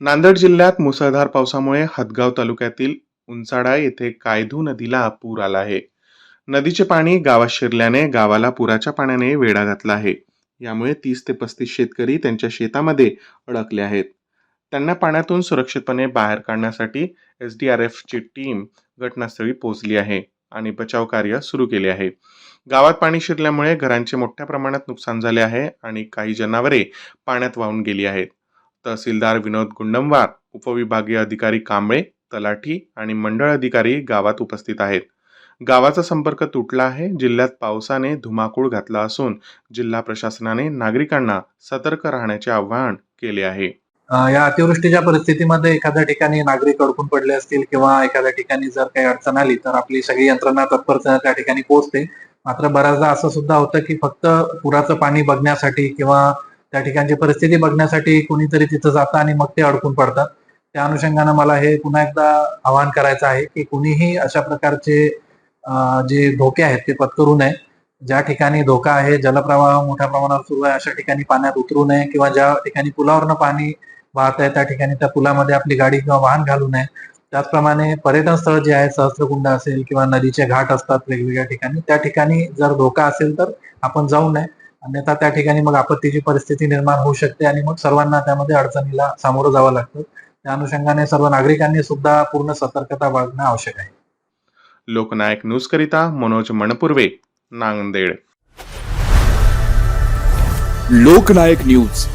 नांदेड जिल्ह्यात मुसळधार पावसामुळे हदगाव तालुक्यातील उंचाडा येथे कायधू नदीला पूर आला आहे. नदीचे पाणी गावात शिरल्याने गावाला पुराच्या पाण्याने वेढा घातला आहे. यामुळे तीस ते पस्तीस शेतकरी त्यांच्या शेतामध्ये अडकले आहेत. त्यांना पाण्यातून सुरक्षितपणे बाहेर काढण्यासाठी एस डी आर एफची टीम घटनास्थळी पोहोचली आहे आणि बचाव कार्य सुरू केले आहे. गावात पाणी शिरल्यामुळे घरांचे मोठ्या प्रमाणात नुकसान झाले आहे आणि काही जनावरे पाण्यात वाहून गेली आहेत. तहसीलदार विनोद गुंडमवार उपविभागीय अधिकारी कांबळे तलाठी आणि मंडळ अधिकारी गावात उपस्थित आहेत. गावाचा संपर्क तुटला आहे. जिल्ह्यात पावसाने धुमाकूळ घातला असून जिल्हा प्रशासनाने नागरिकांना सतर्क राहण्याचे आवाहन केले आहे. या अतिवृष्टीच्या परिस्थितीमध्ये एखाद्या ठिकाणी नागरिक अडकून पडले असतील किंवा एखाद्या ठिकाणी जर काही अडचण आली तर आपली सगळी यंत्रणा तत्परता त्या ठिकाणी पोहोचते. मात्र बऱ्याचदा असं सुद्धा होतं की फक्त पुराचं पाणी बघण्यासाठी किंवा त्या ठिकाणची परिस्थिती बघण्यासाठी कुणीतरी तिथं जातं आणि मग ते अडकून पडतात. त्या अनुषंगानं मला हे पुन्हा एकदा आवाहन करायचं आहे की कुणीही अशा प्रकारचे जे धोके आहेत ते पत्करू नये. ज्या ठिकाणी धोका आहे जलप्रवाह मोठ्या प्रमाणावर सुरू आहे अशा ठिकाणी पाण्यात उतरू नये किंवा ज्या ठिकाणी पुलावरनं पाणी वाहत आहे त्या ठिकाणी त्या पुलामध्ये आपली गाडी किंवा वाहन घालू नये. त्याचप्रमाणे पर्यटन स्थळ जे आहे सहस्त्रकुंड असेल किंवा नदीचे घाट असतात वेगवेगळ्या ठिकाणी त्या ठिकाणी जर धोका असेल तर आपण जाऊ नये. अन्यथा त्या ठिकाणी मग आपत्तीची परिस्थिती निर्माण होऊ शकते आणि मग सर्वांना त्यामध्ये अडचणीला सामोरं जावं लागतं. त्या अनुषंगाने सर्व नागरिकांनी सुद्धा पूर्ण सतर्कता बाळगणं आवश्यक आहे. लोकनायक न्यूज करिता मनोज मणपुर्वे नांदेड. लोकनायक न्यूज.